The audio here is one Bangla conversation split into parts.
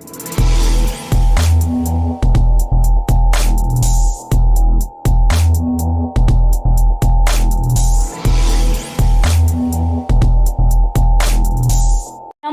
Thank you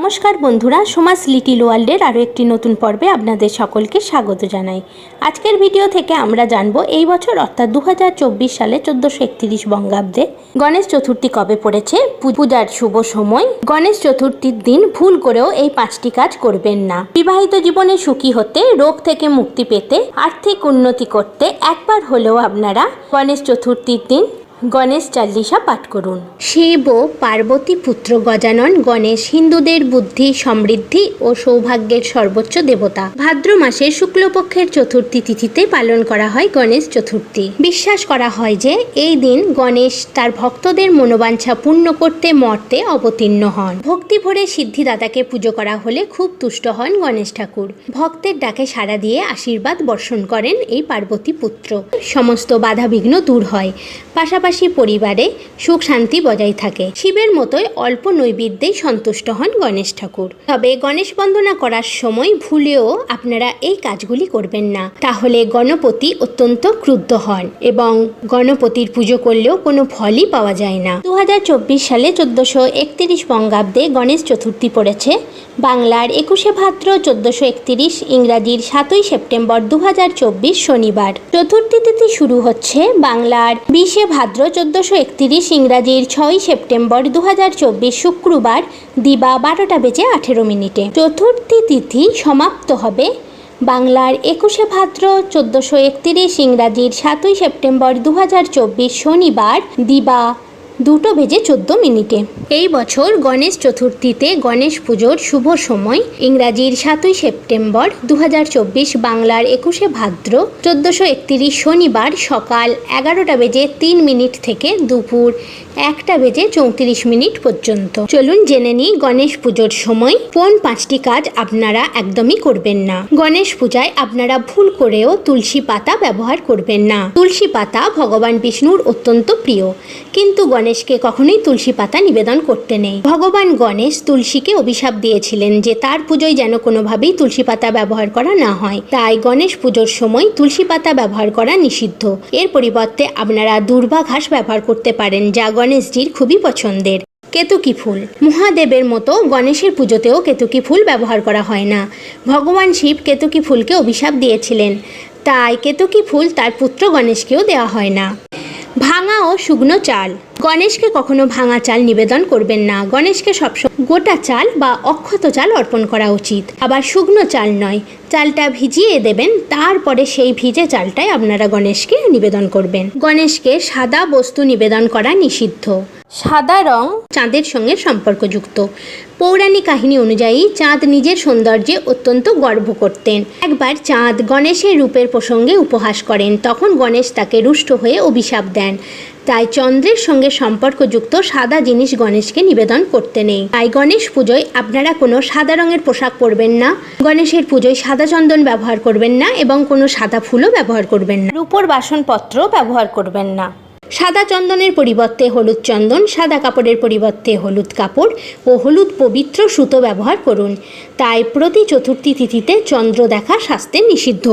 নমস্কার বন্ধুরা সমাজ লিটিল ওয়ার্ল্ডের আরও একটি নতুন পর্বে আপনাদের সকলকে স্বাগত জানাই। আজকের ভিডিও থেকে আমরা জানব এই বছর, অর্থাৎ দু হাজার চব্বিশ সালে চোদ্দোশো একত্রিশ বঙ্গাব্দে গণেশ চতুর্থী কবে পড়েছে পূজার শুভ সময়। গণেশ চতুর্থীর দিন ভুল করেও এই পাঁচটি কাজ করবেন না। বিবাহিত জীবনে সুখী হতে, রোগ থেকে মুক্তি পেতে, আর্থিক উন্নতি করতে একবার হলেও আপনারা গণেশ চতুর্থীর দিন গণেশ চাল্লিশা পাঠ করুন। শিব ও পার্বতী পুত্র গজানন গণেশ হিন্দুদের বুদ্ধি, সমৃদ্ধি ও সৌভাগ্যের সর্বোচ্চ দেবতা। ভাদ্র মাসের শুক্লপক্ষের চতুর্থী তিথিতে পালন করা হয় গণেশ চতুর্থী। বিশ্বাস করা হয় যে, এই দিন গণেশ তার ভক্তদের মনোবাঞ্ছা পূর্ণ করতে মর্তে অবতীর্ণ হন। ভক্তি ভরে সিদ্ধিদাতাকে পুজো করা হলে খুব তুষ্ট হন গণেশ ঠাকুর। ভক্তের ডাকে সাড়া দিয়ে আশীর্বাদ বর্ষণ করেন এই পার্বতী পুত্র। সমস্ত বাধাবিঘ্ন দূর হয়। পাশাপাশি পরিবারে সুখ শান্তি বজায় থাকে। শিবের মতোই অল্প নৈবেদ্যেই সন্তুষ্ট হন গণেশ ঠাকুর। তবে গণেশ বন্দনা করার সময় ভুলেও আপনারা এই কাজগুলি করবেন না। তাহলে গণপতি অত্যন্ত ক্রুদ্ধ হন এবং গণপতির পুজো করলেও কোনো ফলই পাওয়া যায় না। দু হাজার চব্বিশ সালে চোদ্দশো একত্রিশ বঙ্গাব্দে গণেশ চতুর্থী পড়েছে। বাংলার একুশে ভাদ্র চোদ্দশো একত্রিশ ইংরাজির সাতই সেপ্টেম্বর দু হাজার চব্বিশ শনিবার। চতুর্থী তিথি শুরু হচ্ছে বাংলার বিশে ভাদ্র চোদ্দশো একত্রিশ ইংরাজির ছয়ই সেপ্টেম্বর দু হাজার চব্বিশ শুক্রবার দিবা বারোটা বেজে আঠেরো মিনিটে। চতুর্থী তিথি সমাপ্ত হবে। বাংলার একুশে ভাদ্র চোদ্দোশো একত্রিশ ইংরাজির সাতই সেপ্টেম্বর দুহাজার চব্বিশ শনিবার দিবা দুটো বেজে চোদ্দ মিনিটে। এই বছর গণেশ চতুর্থীতে গণেশ পুজোর শুভ সময়, ইংরাজির সাতই সেপ্টেম্বর দু হাজার চব্বিশ বাংলার একুশে ভাদ্র চোদ্দশো শনিবার সকাল এগারোটা বেজে তিন মিনিট থেকে দুপুর একটা বেজে চৌত্রিশ মিনিট পর্যন্ত। চলুন জেনে নিই গণেশ পুজোর সময়। কোন পাঁচটি কাজ আপনারা একদমই করবেন না। গণেশ পূজায় আপনারা ভুল করেও তুলসী পাতা ব্যবহার করবেন না। তুলসী পাতা ভগবান বিষ্ণুর অত্যন্ত প্রিয়। কিন্তু গণেশকে কখনোই তুলসী পাতা নিবেদন করতে নেই। ভগবান গণেশ তুলসীকে অভিশাপ দিয়েছিলেন যে তার পুজোয় যেন কোনোভাবেই তুলসী পাতা ব্যবহার করা না হয়। তাই গণেশ পুজোর সময় তুলসী পাতা ব্যবহার করা নিষিদ্ধ। এর পরিবর্তে আপনারা দুর্বা ঘাস ব্যবহার করতে পারেন, যা গণেশজির খুবই পছন্দের। কেতুকি ফুল। মহাদেবের মতো গণেশের পুজোতেও কেতুকি ফুল ব্যবহার করা হয় না। ভগবান শিব কেতুকি ফুলকে অভিশাপ দিয়েছিলেন। তাই কেতুকি ফুল তার পুত্র গণেশকেও দেওয়া হয় না। ভাঙা ও শুকনো চাল। গণেশকে কখনো ভাঙা চাল নিবেদন করবেন না। গণেশকে সবসময় গোটা চাল বা অক্ষত চাল অর্পণ করা উচিত। আবার শুকনো চাল নয়, চালটা ভিজিয়ে দেবেন, তারপরে সেই ভিজে চালটাই আপনারা গণেশকে নিবেদন করবেন। গণেশকে সাদা বস্তু নিবেদন করা নিষিদ্ধ। সাদা রং চাঁদের সঙ্গে সম্পর্কযুক্ত। পৌরাণিক কাহিনী অনুযায়ী চাঁদ নিজের সৌন্দর্যে অত্যন্ত গর্ব করতেন। একবার চাঁদ গণেশের রূপের প্রসঙ্গে উপহাস করেন, তখন গণেশ তাকে রুষ্ট হয়ে অভিশাপ দেন। তাই চন্দ্রের সঙ্গে সম্পর্কযুক্ত সাদা জিনিস গণেশকে নিবেদন করতে নেই। তাই গণেশ পুজোয় আপনারা কোনো সাদা রঙের পোশাক পরবেন না, গণেশের পুজোয় সাদা চন্দন ব্যবহার করবেন না এবং কোনো সাদা ফুলও ব্যবহার করবেন না। রূপোর বাসনপত্র ব্যবহার করবেন না। সাদা চন্দনের পরিবর্তে হলুদ চন্দন, সাদা কাপড়ের পরিবর্তে হলুদ কাপড় ও হলুদ পবিত্র সুতো ব্যবহার করুন। তাই প্রতি চতুর্থী তিথিতে চন্দ্র দেখা স্বাস্থ্যে নিষিদ্ধ।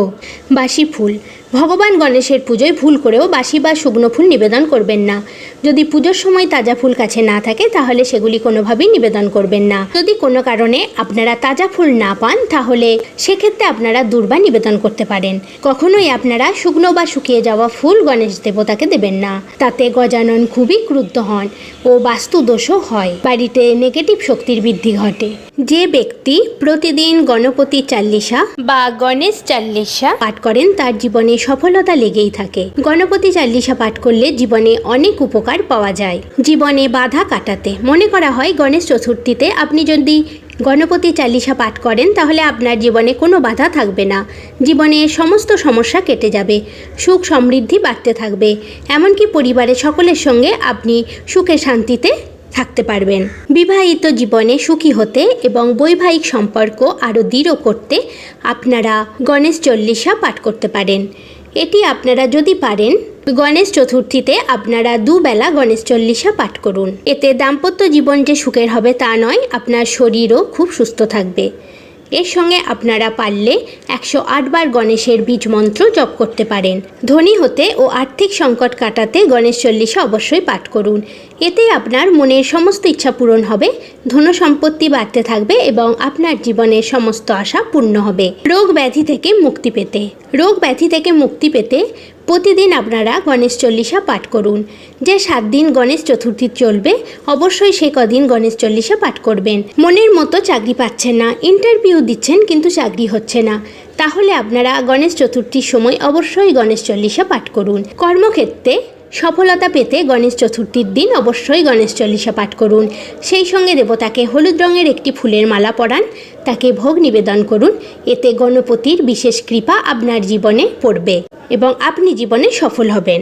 বাসি ফুল ভগবান গণেশের পুজোয় ভুল করেও বাসি বা শুকনো ফুল নিবেদন করবেন না। যদি পুজোর সময় তাজা ফুল কাছে না থাকে, তাহলে সেগুলি কোনোভাবেই নিবেদন করবেন না। যদি কোনো কারণে আপনারা তাজা ফুল না পান, তাহলে সেক্ষেত্রে আপনারা দুর্বা নিবেদন করতে পারেন। কখনোই আপনারা শুকনো বা শুকিয়ে যাওয়া ফুল গণেশ দেবতাকে দেবেন না। তাতে গজানন খুবই ক্রুদ্ধ হন ও বাস্তু দোষও হয়। বাড়িতে নেগেটিভ শক্তির বৃদ্ধি ঘটে। যে ব্যক্তি প্রতিদিন গণপতি চাল্লিশা বা গণেশ চাল্লিশা পাঠ করেন, তার জীবনে সফলতা লেগেই থাকে। গণপতি চাল্লিশা পাঠ করলে জীবনে অনেক উপকার পাওয়া যায়। জীবনে বাধা কাটাতে। মনে করা হয়, গণেশ চতুর্থীতে আপনি যদি গণপতি চালিসা পাঠ করেন, তাহলে আপনার জীবনে কোনো বাধা থাকবে না। জীবনে সমস্ত সমস্যা কেটে যাবে। সুখ সমৃদ্ধি বাড়তে থাকবে। এমনকি পরিবারের সকলের সঙ্গে আপনি সুখে শান্তিতে থাকতে পারবেন। বিবাহিত জীবনে সুখী হতে এবং বৈবাহিক সম্পর্ক আরও দৃঢ় করতে আপনারা গণেশ চল্লিশা পাঠ করতে পারেন। এটি আপনারা যদি পারেন, গণেশ চতুর্থীতে আপনারা দুবেলা গণেশ চল্লিশা পাঠ করুন। এতে দাম্পত্য জীবন যে সুখের হবে তা নয়, আপনার শরীরও খুব সুস্থ থাকবে। এর সঙ্গে আপনারা পারলে একশো আটবার গণেশের বীজ মন্ত্র জপ করতে পারেন। ধনী হতে ও আর্থিক সংকট কাটাতে গণেশ চল্লিশা অবশ্যই পাঠ করুন। এতে আপনার মনের সমস্ত ইচ্ছা পূরণ হবে, ধন সম্পত্তি বাড়তে থাকবে এবং আপনার জীবনের সমস্ত আশা পূর্ণ হবে। রোগ ব্যাধি থেকে মুক্তি পেতে। রোগ ব্যাধি থেকে মুক্তি পেতে প্রতিদিন আপনারা গণেশ চল্লিশা পাঠ করুন। যে সাত দিন গণেশ চতুর্থী চলবে, অবশ্যই সে কদিন গণেশ চল্লিশা পাঠ করবেন। মনের মতো চাকরি পাচ্ছেন না ইন্টারভিউ দিচ্ছেন কিন্তু চাকরি হচ্ছে না। তাহলে আপনারা গণেশ চতুর্থীর সময় অবশ্যই গণেশ চল্লিশা পাঠ করুন। কর্মক্ষেত্রে সফলতা পেতে গণেশ চতুর্থীর দিন অবশ্যই গণেশ চল্লিশা পাঠ করুন। সেই সঙ্গে দেবতাকে হলুদ রঙের একটি ফুলের মালা পরান, তাকে ভোগ নিবেদন করুন। এতে গণপতির বিশেষ কৃপা আপনার জীবনে পড়বে। এবং আপনি জীবনে সফল হবেন।